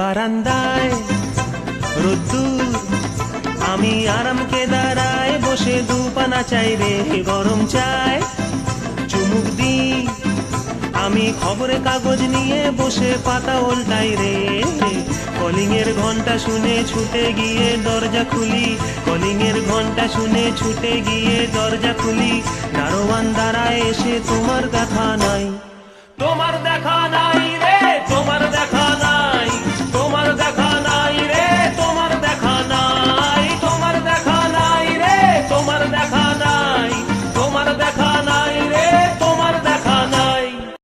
বারান্দায়। রোদ্দুর, আমি আরামকে দাঁড়ায় বসে দুপানা চাই রে গরম চায় চুমুক দি আমি খবরে কাগজ নিয়ে বসে পাতা উল্টাই রে। কলিং এর ঘণ্টা শুনে ছুটে গিয়ে দরজা খুলি কলিং এর ঘণ্টা শুনে ছুটে গিয়ে দরজা খুলি। দারোয়ান দাঁড়ায় এসে তোমার কথা না